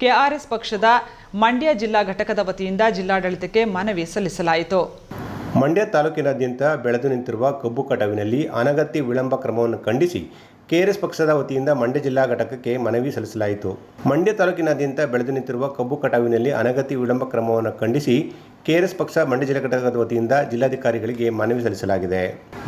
KRS ಪಕ್ಷದ ಮಂಡ್ಯ ಜಿಲ್ಲಾ ಘಟಕದ ವತಿಯಿಂದ ಜಿಲ್ಲಾಡಳಿತಕ್ಕೆ ಮನವಿ ಸಲ್ಲಿಸಲಾಯಿತು. ಮಂಡ್ಯ ತಾಲೂಕಿನಾದ್ಯಂತ ಬೆಳೆದು ನಿಂತಿರುವ ಕಬ್ಬು ಕಟಾವಿನಲ್ಲಿ ಅನಗತ್ಯ ವಿಳಂಬ ಕ್ರಮವನ್ನು ಖಂಡಿಸಿ ಕೆಆರ್ಎಸ್ ಪಕ್ಷದ ವತಿಯಿಂದ ಮಂಡ್ಯ ಜಿಲ್ಲಾ ಘಟಕಕ್ಕೆ ಮನವಿ ಸಲ್ಲಿಸಲಾಯಿತು. ಮಂಡ್ಯ ತಾಲೂಕಿನಾದ್ಯಂತ ಬೆಳೆದು ನಿಂತಿರುವ ಕಬ್ಬು ಕಟಾವಿನಲ್ಲಿ ಅನಗತ್ಯ ವಿಳಂಬ ಕ್ರಮವನ್ನು ಖಂಡಿಸಿ ಕೆಆರ್ಎಸ್ ಪಕ್ಷ ಮಂಡ್ಯ ಜಿಲ್ಲಾ ಘಟಕದ ವತಿಯಿಂದ ಜಿಲ್ಲಾಧಿಕಾರಿಗಳಿಗೆ ಮನವಿ ಸಲ್ಲಿಸಲಾಗಿದೆ.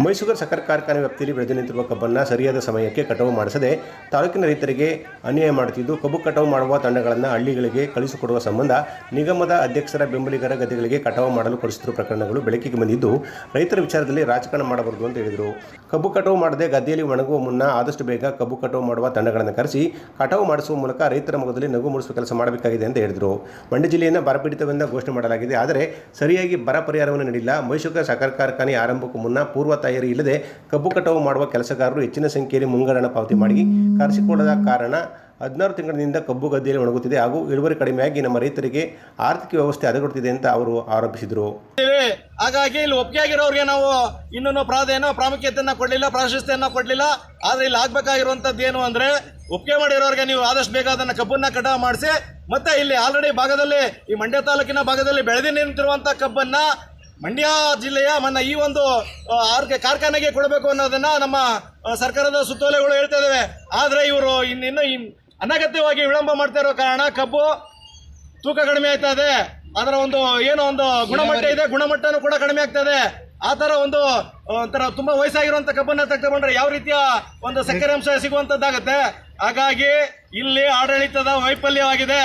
ಮೈಸೂರು ಸಕ್ಕರೆ ಕಾರ್ಖಾನೆ ವ್ಯಾಪ್ತಿಯಲ್ಲಿ ಬೆಳೆದು ನಿಂತಿರುವ ಕಬ್ಬನ್ನು ಸರಿಯಾದ ಸಮಯಕ್ಕೆ ಕಟಾವು ಮಾಡಿಸದೆ ತಾಲೂಕಿನ ರೈತರಿಗೆ ಅನ್ಯಾಯ ಮಾಡುತ್ತಿದ್ದು, ಕಬ್ಬು ಕಟಾವು ಮಾಡುವ ತಂಡಗಳನ್ನು ಹಳ್ಳಿಗಳಿಗೆ ಕಳಿಸಿಕೊಡುವ ಸಂಬಂಧ ನಿಗಮದ ಅಧ್ಯಕ್ಷರ ಬೆಂಬಲಿಗರ ಗದ್ದೆಗಳಿಗೆ ಕಟಾವು ಮಾಡಲು ಕಳಿಸುತ್ತಿರುವ ಪ್ರಕರಣಗಳು ಬೆಳಕಿಗೆ ಬಂದಿದ್ದು, ರೈತರ ವಿಚಾರದಲ್ಲಿ ರಾಜಕಾರಣ ಮಾಡಬಾರದು ಅಂತ ಹೇಳಿದರು. ಕಬ್ಬು ಕಟಾವು ಮಾಡದೆ ಗದ್ದೆಯಲ್ಲಿ ಒಣಗುವ ಮುನ್ನ ಆದಷ್ಟು ಬೇಗ ಕಬ್ಬು ಕಟಾವು ಮಾಡುವ ತಂಡಗಳನ್ನು ಕರೆಸಿ, ಕಟಾವು ಮಾಡಿಸುವ ಮೂಲಕ ರೈತರ ಮುಖದಲ್ಲಿ ನಗು ಮೂಡಿಸುವ ಕೆಲಸ ಮಾಡಬೇಕಾಗಿದೆ ಅಂತ ಹೇಳಿದರು. ಮಂಡ್ಯ ಜಿಲ್ಲೆಯನ್ನು ಬರಪೀಡಿತವೆಂದು ಘೋಷಣೆ ಮಾಡಲಾಗಿದೆ, ಆದರೆ ಸರಿಯಾಗಿ ಬರ ಪರಿಹಾರವನ್ನು ನೀಡಿಲ್ಲ. ಮೈಸೂರು ಸಕ್ಕರೆ ಕಾರ್ಖಾನೆ ಆರಂಭಕ್ಕೂ ಮುನ್ನ ಪೂರ್ವ ತಯಾರಿ ಇಲ್ಲದೆ ಕಬ್ಬು ಕಟಾವು ಮಾಡುವ ಕೆಲಸಗಾರರು ಹೆಚ್ಚಿನ ಸಂಖ್ಯೆಯಲ್ಲಿ ಮುಂಗಡನ ಪಾವತಿ ಮಾಡಿ. ಕರೆಸಿಕೊಳ್ಳದ ಕಾರಣ ಹದಿನಾರು ತಿಂಗಳಿನಿಂದ ಕಬ್ಬು ಗದ್ದೆಯಲ್ಲಿ ಒಣಗುತ್ತಿದೆ ಹಾಗೂ ಇಳುವರಿ ಕಡಿಮೆಯಾಗಿ ನಮ್ಮ ರೈತರಿಗೆ ಆರ್ಥಿಕ ವ್ಯವಸ್ಥೆ ಹದಗೆಡುತ್ತಿದೆ ಅಂತ ಅವರು ಆರೋಪಿಸಿದರು. ಹಾಗಾಗಿ ಇಲ್ಲಿ ಒಪ್ಪಿಗೆ ಆಗಿರೋರಿಗೆ ನಾವು ಇನ್ನೂ ಪ್ರಾಧಾನ್ಯ ಪ್ರಾಮುಖ್ಯತೆಯನ್ನು ಕೊಡಲಿಲ್ಲ, ಪ್ರಾಶಸ್ತ್ಯನ್ನು ಕೊಡಲಿಲ್ಲ. ಆದರೆ ಇಲ್ಲಿ ಆಗಬೇಕಾಗಿರುವಂಥದ್ದು ಏನು ಅಂದ್ರೆ ಒಪ್ಪಿಗೆ ಮಾಡಿರೋರಿಗೆ ನೀವು ಆದಷ್ಟು ಬೇಗ ಅದನ್ನ ಕಬ್ಬನ್ನ ಕಟಾವು ಮಾಡಿಸಿ, ಮತ್ತೆ ಇಲ್ಲಿ ಆಲ್ರೆಡಿ ಭಾಗದಲ್ಲಿ ಈ ಮಂಡ್ಯ ತಾಲೂಕಿನ ಭಾಗದಲ್ಲಿ ಬೆಳೆದು ನಿಂತಿರುವಂಥ ಕಬ್ಬನ್ನ ಮಂಡ್ಯ ಜಿಲ್ಲೆಯ ಮನ್ನ ಈ ಒಂದು ಆರೋಗ್ಯ ಕಾರ್ಖಾನೆಗೆ ಕೊಡಬೇಕು ಅನ್ನೋದನ್ನ ನಮ್ಮ ಸರ್ಕಾರದ ಸುತ್ತೋಲೆಗಳು ಹೇಳ್ತಾ ಇದ್ದಾವೆ ಆದರೆ ಇವರು ಇನ್ನಿನ್ನು ಇನ್- ಅನಗತ್ಯವಾಗಿ ವಿಳಂಬ ಮಾಡ್ತಾ ಇರೋ ಕಾರಣ ಕಬ್ಬು ತೂಕ ಕಡಿಮೆ ಆಗ್ತಾ ಇದೆ. ಅದರ ಒಂದು ಏನೋ ಒಂದು ಗುಣಮಟ್ಟ ಇದೆ, ಗುಣಮಟ್ಟನೂ ಕೂಡ ಕಡಿಮೆ ಆಗ್ತಾ ಇದೆ. ಆ ಥರ ಒಂದು ಒಂಥರ ತುಂಬಾ ವಯಸ್ಸಾಗಿರುವಂಥ ಕಬ್ಬನ್ನ ತಗೊಂಡ್ರೆ ಯಾವ ರೀತಿಯ ಒಂದು ಸಕ್ಕರೆ ಅಂಶ ಸಿಗುವಂತದ್ದಾಗತ್ತೆ ಹಾಗಾಗಿ ಇಲ್ಲಿ ಆಡಳಿತದ ವೈಫಲ್ಯವಾಗಿದೆ.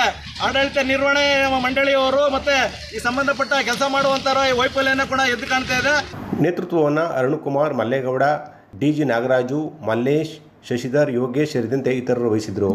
ಆಡಳಿತ ನಿರ್ವಹಣೆ ಮಂಡಳಿಯವರು ಮತ್ತೆ ಈ ಸಂಬಂಧಪಟ್ಟ ಕೆಲಸ ಮಾಡುವಂತರ ಈ ವೈಫಲ್ಯನ ಕೂಡ ಎದ್ದು ಕಾಣ್ತಾ ಇದೆ. ನೇತೃತ್ವವನ್ನು ಅರುಣಕುಮಾರ್ ಮಲ್ಲೇಗೌಡ, ಡಿ ಜಿ ನಾಗರಾಜು, ಮಲ್ಲೇಶ್, ಶಶಿಧರ್, ಯೋಗೇಶ್ ಸೇರಿದಂತೆ ಇತರರು ವಹಿಸಿದರು.